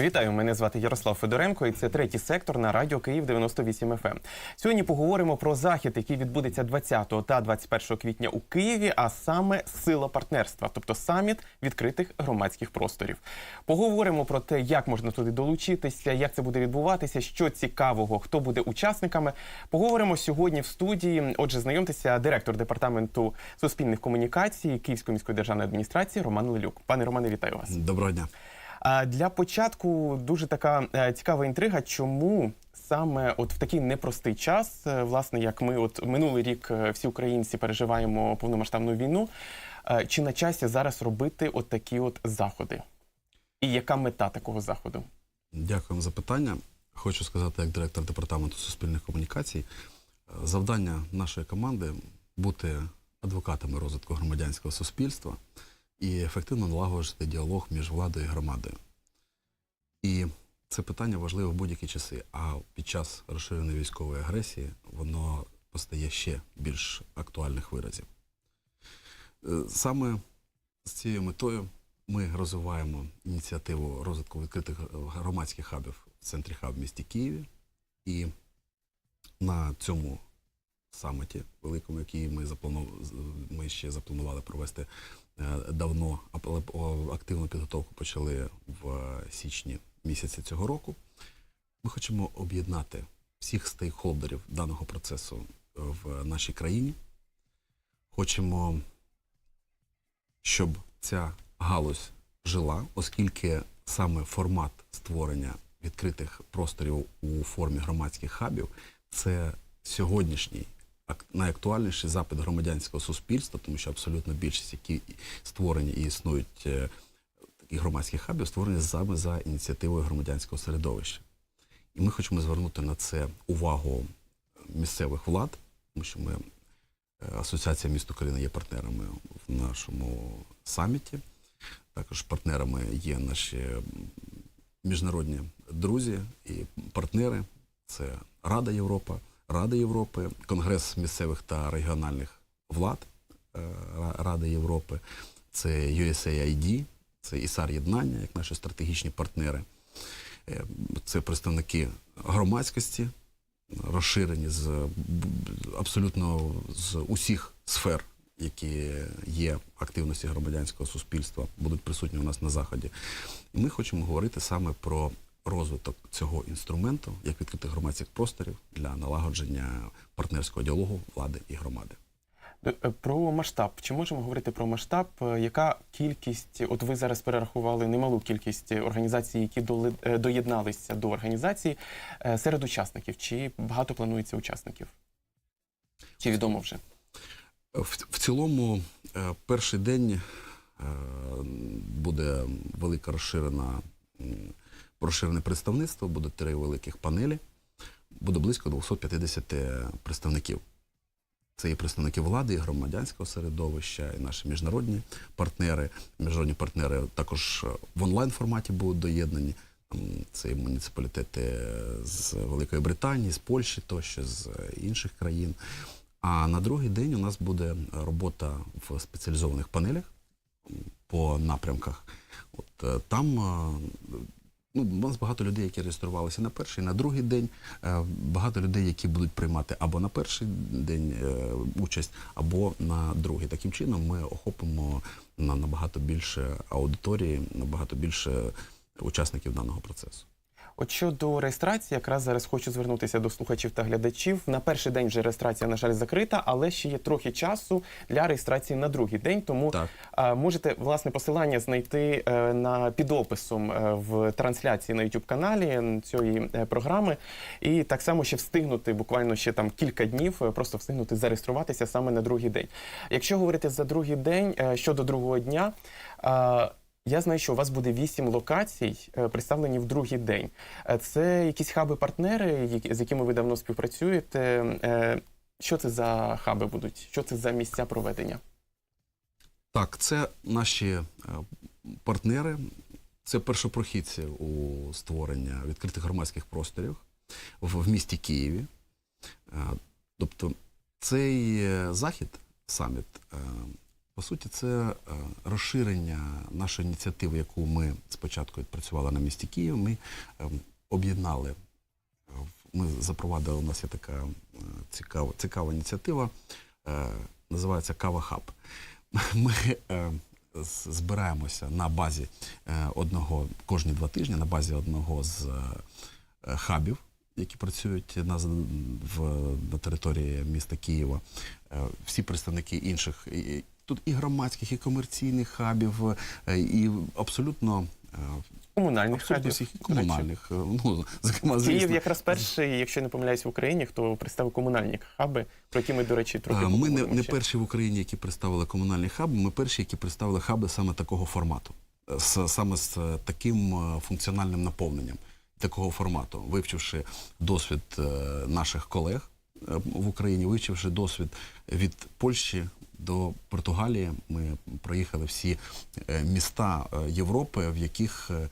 Вітаю, мене звати Ярослав Федоренко, і це третій сектор на радіо Київ 98 FM. Сьогодні поговоримо про захід, який відбудеться 20 та 21 квітня у Києві, а саме сила партнерства, тобто саміт відкритих громадських просторів. Поговоримо про те, як можна туди долучитися, як це буде відбуватися, що цікавого, хто буде учасниками. Поговоримо сьогодні в студії. Отже, знайомтеся, директор департаменту суспільних комунікацій Київської міської державної адміністрації Роман Лелюк. Пане Романе, вітаю вас. Доброго дня. А для початку дуже така е, цікава інтрига, чому саме от в такий непростий час, е, власне, як ми от минулий рік е, всі українці переживаємо повномасштабну війну, чи на часі зараз робити от такі от заходи? І яка мета такого заходу? Дякуємо за питання. Хочу сказати, як директор департаменту суспільних комунікацій, завдання нашої команди бути адвокатами розвитку громадянського суспільства і ефективно налагоджувати діалог між владою і громадою. І це питання важливе в будь-які часи. А під час розширеної військової агресії воно постає ще більш актуальних виразів. Е, Саме з цією метою ми розвиваємо ініціативу розвитку відкритих громадських хабів в центрі хаб в місті Києві. І на цьому саміті великому, який ми запланували, ми ще запланували провести е, давно, активну підготовку почали в е, січні місяці цього року. Ми хочемо об'єднати всіх стейкхолдерів даного процесу в нашій країні. Хочемо щоб ця галузь жила, оскільки саме формат створення відкритих просторів у формі громадських хабів це сьогоднішній найактуальніший запит громадянського суспільства, тому що абсолютно більшість, які створені і існують е, таких громадських хабів, створені саме за ініціативою громадянського середовища. І ми хочемо звернути на це увагу місцевих влад, тому що ми Е, Асоціація міст України є партнерами в нашому саміті. Також партнерами є наші міжнародні друзі і партнери. Це Рада Європа, Рада Європи, Конгрес місцевих та регіональних влад е, Ради Європи, це USAID, це ІСАР Єднання, як наші стратегічні партнери. Е, Це представники громадськості, розширені з абсолютно з усіх сфер, які є активності громадянського суспільства, будуть присутні у нас на заході. Ми хочемо говорити саме про розвиток цього інструменту як відкритих громадських просторів для налагодження партнерського діалогу влади і громади. Е, е, Про масштаб. Чи можемо говорити про масштаб? Е, Яка кількість, от ви зараз перерахували немалу кількість організацій, які доєдналися до організації серед учасників? Чи багато планується учасників? Чи відомо вже? В, в цілому, перший день буде велика розширена, розширене представництво, буде три великих панелі, буде близько 250 представників. Це і представники влади, і громадянського середовища, і наші міжнародні партнери. Міжнародні партнери також е, в онлайн форматі будуть доєднані. Це і муніципалітети з Великої Британії, з Польщі, тощо з е, інших країн. А на другий день у нас буде робота в спеціалізованих панелях по напрямках. От е, там е, ну, у нас багато людей, які реєструвалися на перший, на другий день. Е, Багато людей, які будуть приймати або на перший день е, участь, або на другий. Таким чином ми охопимо набагато більше аудиторії, набагато більше учасників даного процесу. От щодо реєстрації, якраз зараз хочу звернутися до слухачів та глядачів. На перший день вже реєстрація, на жаль, закрита, але ще є трохи часу для реєстрації на другий день. Тому Так. можете власне посилання знайти е, на під описом е, в трансляції на youtube каналі цієї е, програми, і так само ще встигнути буквально ще там кілька днів, просто встигнути зареєструватися саме на другий день. Якщо говорити за другий день щодо другого дня. Я знаю, що у вас буде вісім локацій, е, представлені в другий день. Е, Це якісь хаби-партнери, з якими ви давно співпрацюєте. Е, Що це за хаби будуть? Що це за місця проведення? Так, це наші партнери, це першопрохідці у створення відкритих громадських просторів в, місті Києві. Тобто цей захід, саміт, по суті, це е, розширення нашої ініціативи, яку ми спочатку відпрацювали на місті Київ. Ми е, об'єднали, е, ми запровадили, у нас є така цікава, цікава ініціатива, називається Кава Хаб. Ми збираємося на базі одного кожні два тижні, на базі одного з хабів, які працюють на, в, на території міста Києва. Всі представники інших тут і громадських, і комерційних хабів, е, і абсолютно. е, Комунальних Абсолютно хабів. всіх комунальних. е, Ну, зокрема, Київ якраз перший, якщо не помиляюсь, в Україні, хто представив комунальні хаби, про які ми, до речі, трохи Ми не, не перші в Україні, які представили комунальні хаби. Ми перші, які представили хаби саме такого формату, з, саме з таким функціональним наповненням такого формату, вивчивши досвід наших колег в Україні, вивчивши досвід від Польщі до Португалії. Ми проїхали всі е, міста е, Європи, в яких е,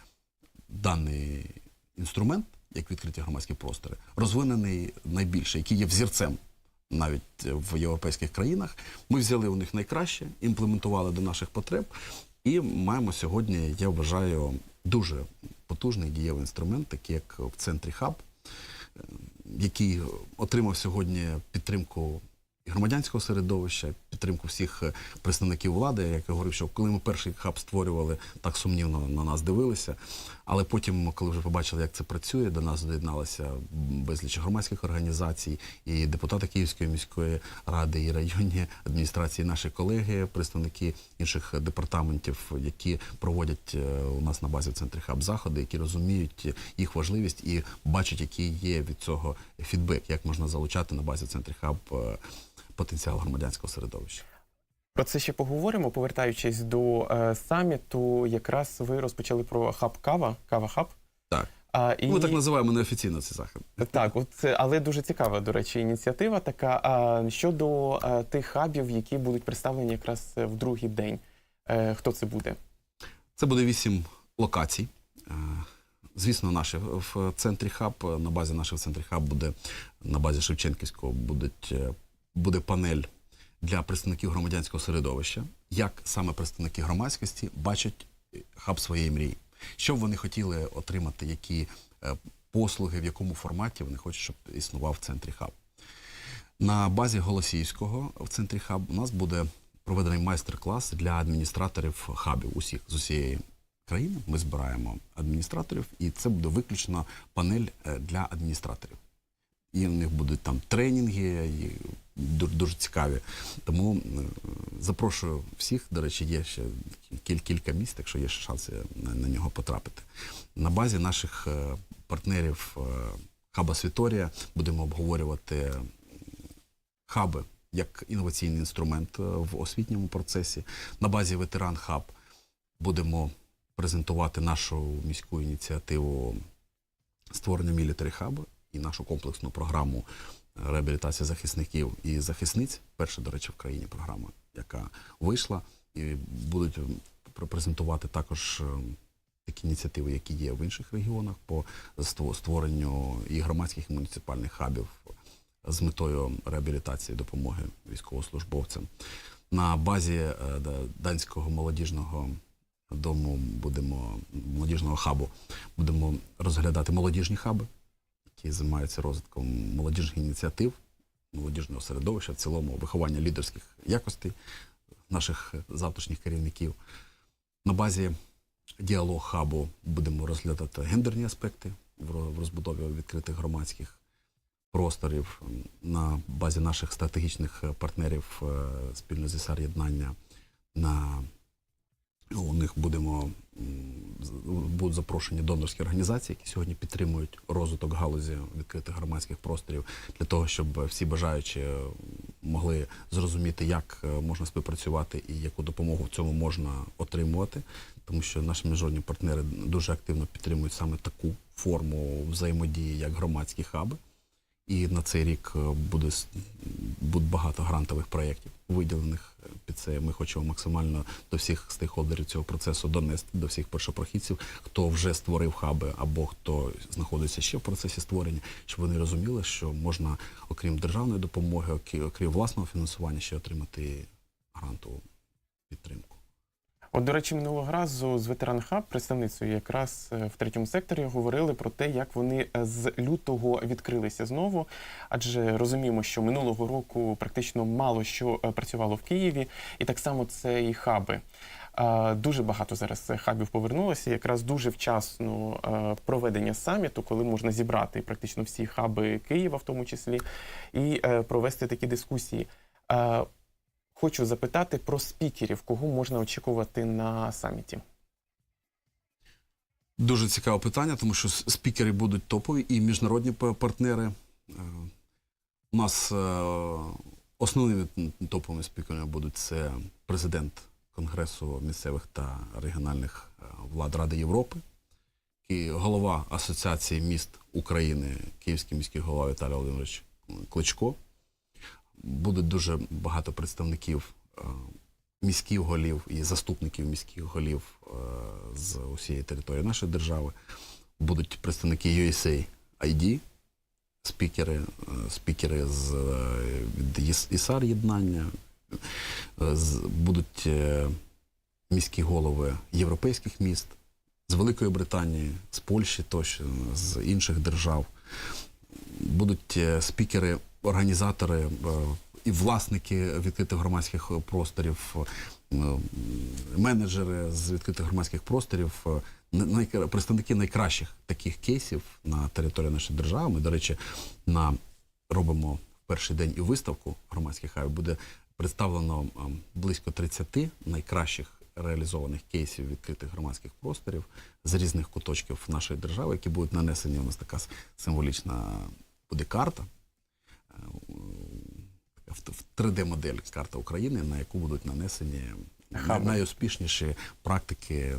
даний інструмент, як відкриті громадські простори, розвинений найбільше, який є взірцем навіть в європейських країнах. Ми взяли у них найкраще, імплементували до наших потреб, і маємо сьогодні, я вважаю, дуже потужний дієвий інструмент, такий як в центрі хаб, який отримав сьогодні підтримку громадянського середовища, підтримку всіх е, представників влади. Як я говорив, що коли ми перший хаб створювали, так сумнівно на нас дивилися. Але потім, коли вже побачили, як це працює, до нас доєдналися безліч громадських організацій, і депутати Київської міської ради, і районні адміністрації, наші колеги, представники інших департаментів, які проводять е, у нас на базі в центрі хаб заходи, які розуміють їх важливість і бачать, який є від цього фідбек, як можна залучати на базі в центрі хаб е, потенціал громадянського середовища. Про це ще поговоримо. Повертаючись до е, саміту, якраз ви розпочали про хаб кава, кава хаб. Так. А, і... Ми так називаємо неофіційно цей захід. Так, от але дуже цікава, до речі, ініціатива така. А, щодо а, тих хабів, які будуть представлені якраз е, в другий день. Е, хто це буде? Це буде вісім локацій. Е, Звісно, наші в центрі хаб, на базі нашого центрі хаб буде на базі Шевченківського будуть, е, буде панель для представників громадянського середовища, як саме представники громадськості бачать е, хаб своєї мрії. Що б вони хотіли отримати, які е, послуги, в якому форматі вони хочуть, щоб існував в центрі хаб. На базі Голосіївського в центрі хаб у нас буде проведений майстер-клас для адміністраторів хабів усіх з усієї країни. Ми збираємо адміністраторів, і це буде виключно панель е, для адміністраторів. І у них будуть там тренінги, дуже цікаві. Тому е, запрошую всіх. До речі, є ще кілька місць, якщо є ще шанси на, нього потрапити. На базі наших е, партнерів е, Хаба Світорія будемо обговорювати хаби як інноваційний інструмент в освітньому процесі. На базі ветеран хаб будемо презентувати нашу міську ініціативу створення мілітарі хабу і нашу комплексну програму реабілітації захисників і захисниць. Перша, до речі, в країні програма, яка вийшла, і будуть презентувати також. е, Такі ініціативи, які є в інших регіонах, по створенню і громадських і муніципальних хабів з метою реабілітації допомоги військовослужбовцям. На базі е, данського молодіжного дому будемо молодіжного хабу будемо розглядати молодіжні хаби, які займаються розвитком молодіжних ініціатив, молодіжного середовища, в цілому виховання лідерських якостей наших завтрашніх керівників. На базі діалог хабу будемо розглядати гендерні аспекти в розбудові відкритих громадських просторів на базі наших стратегічних партнерів е, спільно зі САР єднання. На у них будемо будуть запрошені донорські організації, які сьогодні підтримують розвиток галузі відкритих громадських просторів для того, щоб всі бажаючі е, могли зрозуміти, як е, можна співпрацювати і яку допомогу в цьому можна отримувати, тому що наші міжнародні партнери дуже активно підтримують саме таку форму взаємодії, як громадські хаби. І на цей рік е, буде, буде багато грантових проєктів виділених е, під це. Ми хочемо максимально до всіх стейкхолдерів цього процесу донести до всіх першопрохідців, хто вже створив хаби або хто знаходиться ще в процесі створення, щоб вони розуміли, що можна, окрім державної допомоги, окрім власного фінансування, ще отримати грантову підтримку. От, до речі, минулого разу з ветеран хаб представницею якраз е, в третьому секторі говорили про те, як вони е, з лютого відкрилися знову. Адже розуміємо, що минулого року практично мало що е, працювало в Києві, і так само це і хаби. Дуже багато зараз хабів повернулося. Якраз дуже вчасно проведення саміту, коли можна зібрати практично всі хаби Києва, в тому числі, і провести такі дискусії. Хочу запитати про спікерів, кого можна очікувати на саміті. Дуже цікаве питання, тому що спікери будуть топові і міжнародні партнери. Е, У нас е, основними топовими спікерами будуть це президент Конгресу місцевих та регіональних е, влад Ради Європи, і голова Асоціації міст України, Київський міський голова Віталій Володимирович Кличко. Буде дуже багато представників е, міських голів і заступників міських голів е, з усієї території нашої держави. Будуть представники USA ID, спікери, е, спікери з від ІСАР єднання, будуть міські голови європейських міст з Великої Британії, з Польщі тощо, з інших держав. Будуть спікери, організатори е, і власники відкритих громадських просторів, е, менеджери з відкритих громадських просторів, е, представники найкращих таких кейсів на території нашої держави. Ми, до речі, на робимо перший день і виставку громадських хабів. Буде представлено близько 30 найкращих реалізованих кейсів відкритих громадських просторів з різних куточків нашої держави, які будуть нанесені. У нас така символічна буде карта. Е, в- в 3D-модель карта України, на яку будуть нанесені Хаби. найуспішніші практики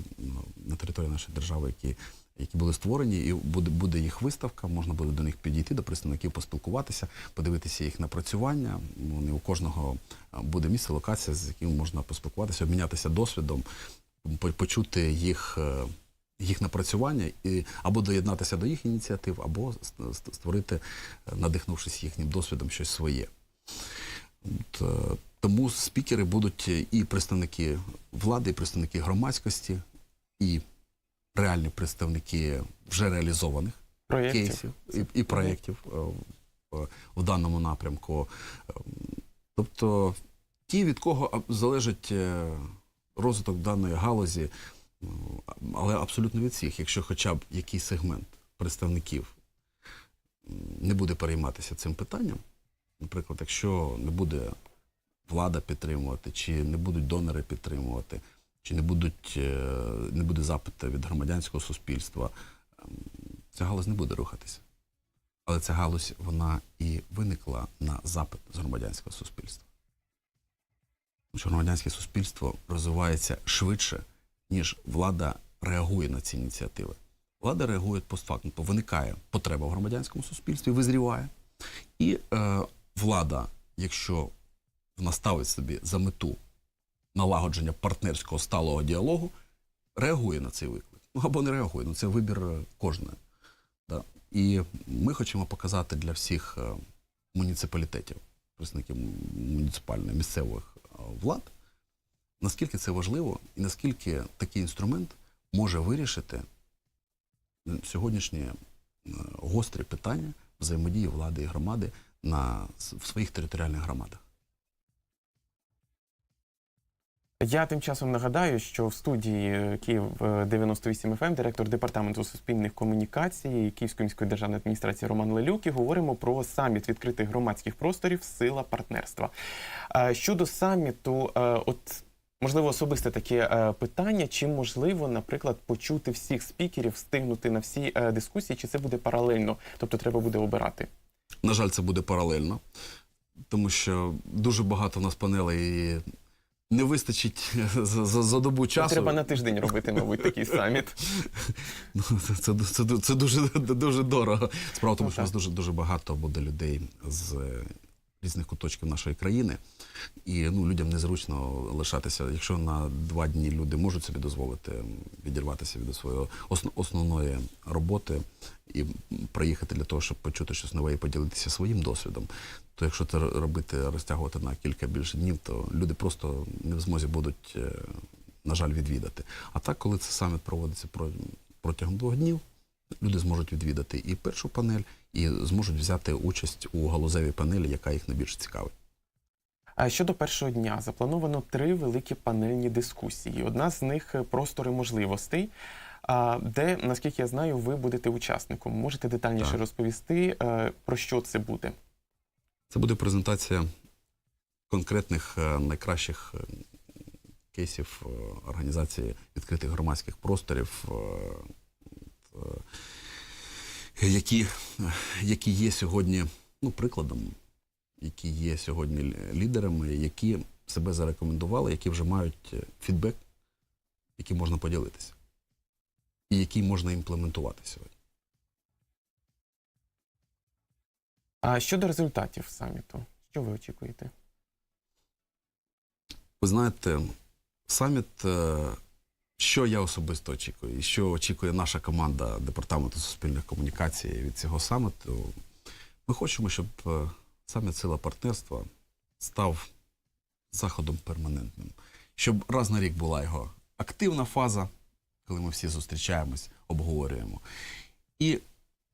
на території нашої держави, які, які були створені, і буде, буде їх виставка. Можна буде до них підійти, до представників поспілкуватися, подивитися їх напрацювання. Вони у кожного буде місце, локація, з яким можна поспілкуватися, обмінятися досвідом, почути їх. Е, Їх напрацювання і або доєднатися до їх ініціатив, або ст- ст- створити, е, надихнувшись їхнім досвідом, щось своє. От, е, тому спікери будуть і представники влади, і представники громадськості, і реальні представники вже реалізованих Проєктів. кейсів і, і проєктів е, в, даному напрямку. Е, Тобто ті, від кого залежить е, розвиток даної галузі, але абсолютно від всіх, якщо хоча б якийсь сегмент представників не буде перейматися цим питанням, наприклад, якщо не буде влада підтримувати, чи не будуть донори підтримувати, чи не будуть е, не буде запиту від громадянського суспільства, ем, ця галузь не буде рухатися. Але ця галузь вона і виникла на запит з громадянського суспільства. Тому що громадянське суспільство розвивається швидше, ніж влада реагує на ці ініціативи. Влада реагує постфактум, то виникає потреба в громадянському суспільстві, визріває. І е, влада, якщо вона ставить собі за мету налагодження партнерського сталого діалогу, реагує на цей виклик. Ну або не реагує, ну це вибір е, кожного. Да? І ми хочемо показати для всіх е, муніципалітетів, представників муніципальної місцевих е, влад, наскільки це важливо і наскільки такий інструмент може вирішити сьогоднішні е, гострі питання взаємодії влади і громади на, в своїх територіальних громадах. Я тим часом нагадаю, що в студії е, Київ е, 98 FM директор департаменту суспільних комунікацій Київської міської державної адміністрації Роман Лелюк і говоримо про саміт відкритих громадських просторів Сила партнерства. Е, Щодо саміту, е, от можливо особисте таке е, питання: чи можливо, наприклад, почути всіх спікерів, встигнути на всі е, дискусії, чи це буде паралельно? Тобто треба буде обирати? На жаль, це буде паралельно, тому що дуже багато в нас панелей і не вистачить за, за, за добу часу. Треба на тиждень робити, мабуть, такий саміт. Ну, це, це, це, це дуже, дуже дорого. Справа тому, Ну, що у нас дуже, дуже багато буде людей з різних куточків нашої країни. І ну, людям незручно лишатися. Якщо на два дні люди можуть собі дозволити відірватися від своєї основної роботи і приїхати для того, щоб почути щось нове і поділитися своїм досвідом, то якщо це робити, розтягувати на кілька більше днів, то люди просто не в змозі будуть, е, на жаль, відвідати. А так, коли це саміт проводиться протягом двох днів, люди зможуть відвідати і першу панель, і зможуть взяти участь у галузевій панелі, яка їх найбільше цікавить. А щодо першого дня заплановано три великі панельні дискусії. Одна з них простори можливостей. Де, наскільки я знаю, ви будете учасником. Можете детальніше Так. розповісти, е, про що це буде? Це буде презентація конкретних е, найкращих е, кейсів організації відкритих громадських просторів, які, які є сьогодні ну, прикладом, які є сьогодні лідерами, які себе зарекомендували, які вже мають е, фідбек, яким можна поділитися, і який можна імплементувати сьогодні. А щодо результатів саміту, що ви очікуєте? Ви знаєте, саміт, е, що я особисто очікую, і що очікує наша команда Департаменту суспільних комунікацій від цього саміту. Ми хочемо, щоб е, саміт Сила партнерства став заходом перманентним. Щоб раз на рік була його активна фаза, коли ми всі зустрічаємось, обговорюємо. І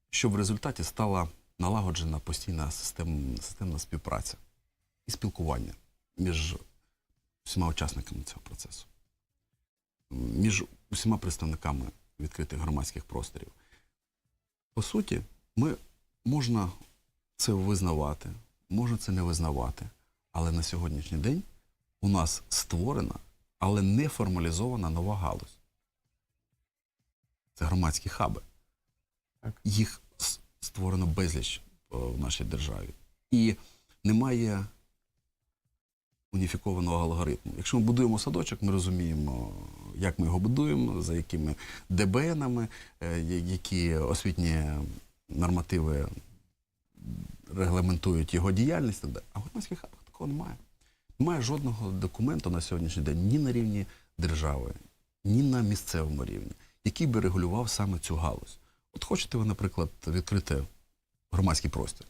щоб в результаті стала налагоджена постійна систем, системна співпраця і спілкування між всіма учасниками цього процесу, між усіма представниками відкритих громадських просторів. По суті, ми можна це визнавати, можна це не визнавати, але на сьогоднішній день у нас створена, але не формалізована нова галузь. Це громадські хаби. Так. Їх створено безліч е, в нашій державі. І немає уніфікованого алгоритму. Якщо ми будуємо садочок, ми розуміємо, як ми його будуємо, за якими ДБНами, е, які освітні нормативи регламентують його діяльність. А в громадських хабах такого немає. Немає жодного документу на сьогоднішній день ні на рівні держави, ні на місцевому рівні, який би регулював саме цю галузь. От хочете ви, наприклад, відкрити громадський простір.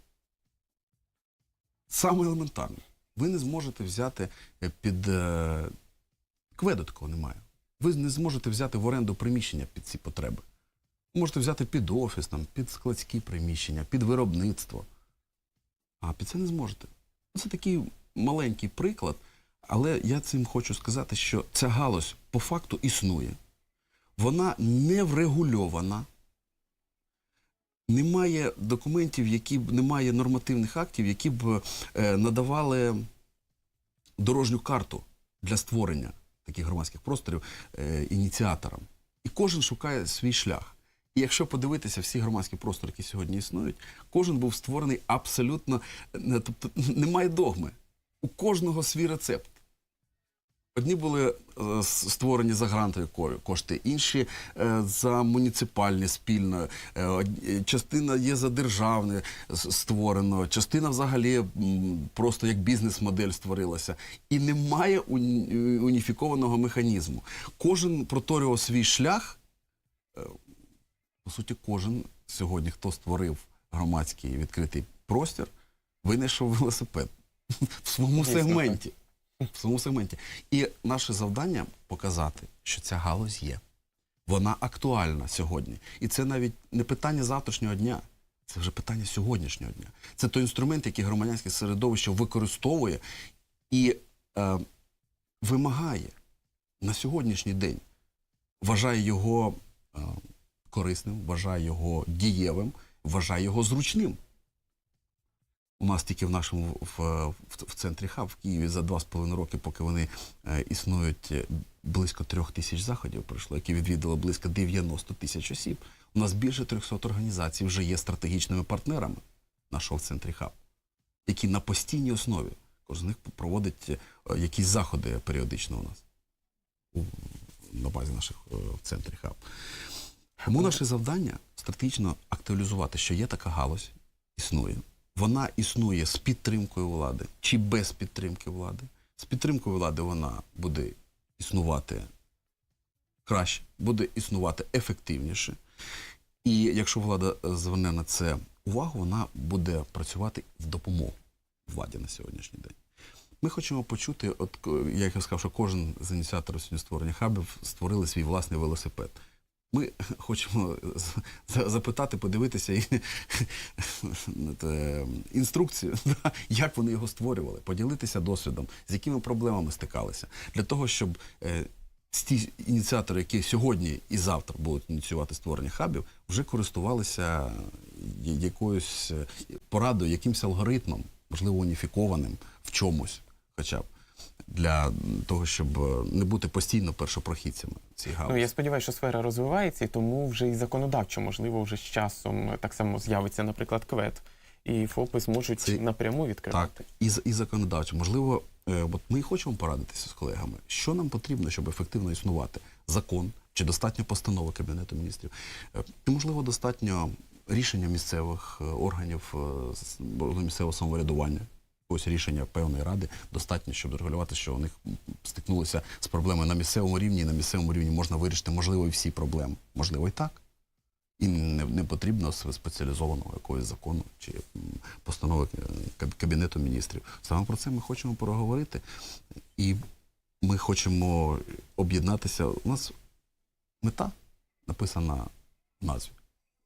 Саме елементарно. Ви не зможете взяти е, під е, кведу такого немає. Ви не зможете взяти в оренду приміщення під ці потреби. Можете взяти під офіс, там, під складські приміщення, під виробництво. А під це не зможете. Це такий маленький приклад, але я цим хочу сказати, що ця галузь по факту існує. Вона не врегульована. Немає документів, які б немає нормативних актів, які б е, надавали дорожню карту для створення таких громадських просторів е, ініціаторам. І кожен шукає свій шлях. І якщо подивитися всі громадські простори, які сьогодні існують, кожен був створений абсолютно тобто немає догми. У кожного свій рецепт. Одні були е, створені за грантові кошти, інші е, за муніципальні спільно. Е, частина є за державне створено, частина взагалі просто як бізнес-модель створилася. І немає уні- уніфікованого механізму. Кожен проторював свій шлях. По суті, кожен сьогодні, хто створив громадський відкритий простір, винайшов велосипед в своєму Дійсно, сегменті. В своєму сегменті. І наше завдання показати, що ця галузь є. Вона актуальна сьогодні. І це навіть не питання завтрашнього дня, це вже питання сьогоднішнього дня. Це той інструмент, який громадянське середовище використовує і е, вимагає на сьогоднішній день, вважає його е, корисним, вважає його дієвим, вважає його зручним. У нас тільки в нашому в, в, в центрі хаб в Києві за два з половиною роки, поки вони е, існують, е, близько трьох тисяч заходів пройшло, які відвідало близько 90 тисяч осіб. У нас більше 300 організацій вже є стратегічними партнерами нашого в центрі хаб, які на постійній основі кожен з них проводить е, якісь заходи періодично у нас у, на базі наших е, в центрі хаб. Тому наше завдання стратегічно актуалізувати, що є така галузь, існує. Вона існує з підтримкою влади чи без підтримки влади. З підтримкою влади вона буде існувати краще, буде існувати ефективніше. І якщо влада е, зверне на це увагу, вона буде працювати в допомогу владі на сьогоднішній день. Ми хочемо почути, от як я сказав, що кожен з ініціаторів сьогодні створення хабів створили свій власний велосипед. Ми хочемо запитати, подивитися і, е, інструкцію, як вони його створювали, поділитися досвідом, з якими проблемами стикалися, для того, щоб е, ті ініціатори, які сьогодні і завтра будуть ініціювати створення хабів, вже користувалися якоюсь е, порадою, якимось алгоритмом, можливо, уніфікованим в чомусь, хоча б для того, щоб е, не бути постійно першопрохідцями цієї галузі. Ну я сподіваюся, що сфера розвивається, і тому вже і законодавчо, можливо, вже з часом так само з'явиться, наприклад, квет. І ФОПи зможуть Це- напряму відкривати. Так, і, і законодавчо. Можливо, е, от ми і хочемо порадитися з колегами, що нам потрібно, щоб ефективно існувати закон чи достатньо постанови Кабінету міністрів, Е, чи можливо достатньо рішення місцевих е, органів е, місцевого самоврядування. Ось рішення певної ради достатньо, щоб регулювати, що вони стикнулися з проблемою на місцевому рівні, і на місцевому рівні можна вирішити, можливо, і всі проблеми. Можливо, і так. І не, не потрібно спеціалізованого якогось закону чи постанови Кабінету міністрів. Саме про це ми хочемо поговорити. І ми хочемо об'єднатися. У нас мета написана в назві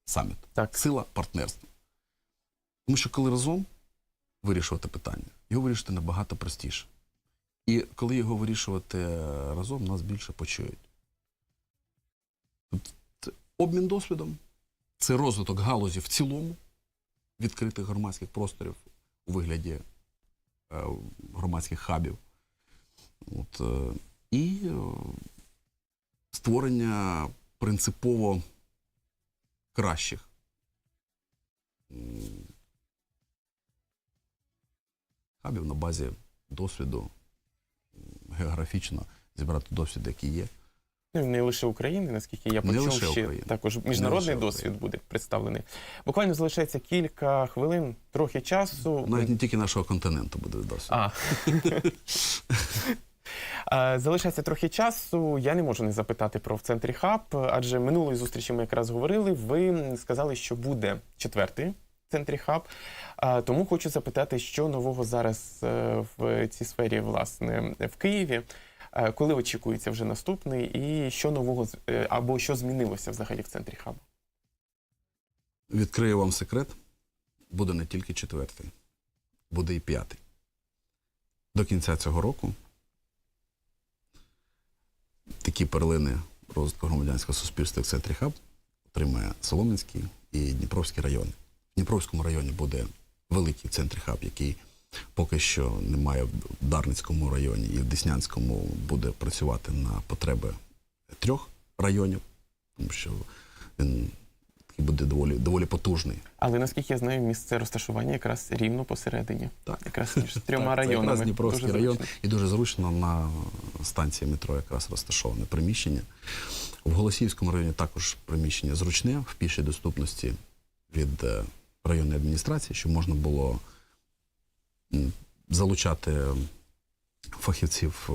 саміт. Так. Сила партнерства. Тому що коли разом вирішувати питання, його вирішити набагато простіше. І коли його вирішувати разом, нас більше почують. Тобто обмін досвідом, це розвиток галузі в цілому, відкритих громадських просторів у вигляді е, громадських хабів. От, е, і е, створення принципово кращих хабів на базі досвіду, географічно зібрати досвід, який є. Ну, не лише України, наскільки я почув, ще України. також міжнародний досвід буде представлений. Буквально залишається кілька хвилин, трохи часу. Навіть не тільки нашого континенту буде досвід. А. Залишається трохи часу. Я не можу не запитати про в центрі хаб, адже минулої зустрічі ми якраз говорили. Ви сказали, що буде четвертий в центрі хаб. Тому хочу запитати, що нового зараз е, в цій сфері, власне, в Києві. Е, Коли очікується вже наступний, і що нового е, або що змінилося взагалі в центрі хабу? Відкрию вам секрет, буде не тільки четвертий, буде і п'ятий. До кінця цього року такі перлини розвитку громадянського суспільства, як центрі хаб, отримає Солом'янський і Дніпровський райони. Дніпровському районі буде великий центр хаб, який поки що немає в Дарницькому районі і в Деснянському буде працювати на потреби трьох районів, тому що він такий буде доволі, доволі потужний. Але наскільки я знаю, місце розташування якраз рівно посередині, Так. якраз між трьома Так, це районами. Якраз Дніпровський Дуже район, зручно. і дуже зручно на станції метро якраз розташоване приміщення. В Голосіївському районі також приміщення зручне в пішій доступності від е, районної адміністрації, щоб можна було залучати фахівців е,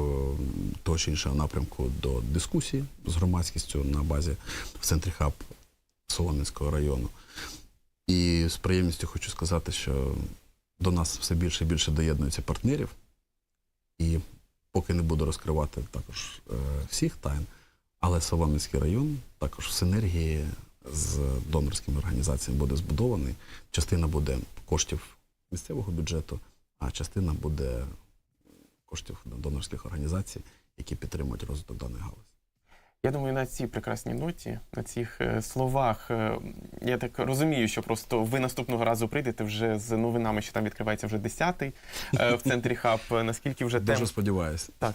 того чи іншого напрямку до дискусії з громадськістю на базі в центрі хаб Солом'янського району. І з приємністю хочу сказати, що до нас все більше і більше доєднується партнерів. І поки не буду розкривати також е, всіх тайн, але Солом'янський район також в синергії з донорськими організаціями буде збудований. Частина буде коштів місцевого бюджету, а частина буде коштів донорських організацій, які підтримують розвиток даної галузі. Я думаю, на цій прекрасній ноті, на цих е, словах, е, я так розумію, що просто ви наступного разу прийдете вже з новинами, що там відкривається вже 10-й е, в центрі хаб. Наскільки вже Дуже тем сподіваюся. Так.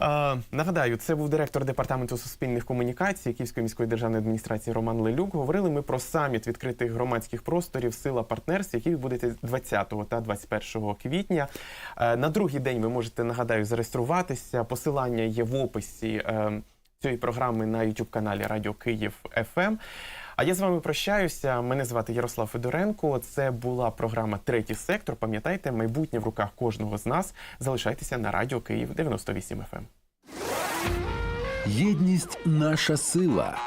Е, нагадаю, це був директор департаменту суспільних комунікацій Київської міської державної адміністрації Роман Лелюк. Говорили ми про саміт відкритих громадських просторів Сила партнерств, який відбудеться 20 та 21 квітня. Е, на другий день ви можете нагадаю зареєструватися. Посилання є в описі. Е, Цієї програми на youtube каналі Радіо Київ ФМ. А я з вами прощаюся. Мене звати Ярослав Федоренко. Це була програма Третій сектор. Пам'ятайте, майбутнє в руках кожного з нас. Залишайтеся на Радіо Київ 98 FM. Єдність наша сила,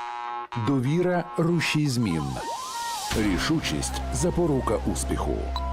довіра рушій змін, рішучість запорука успіху.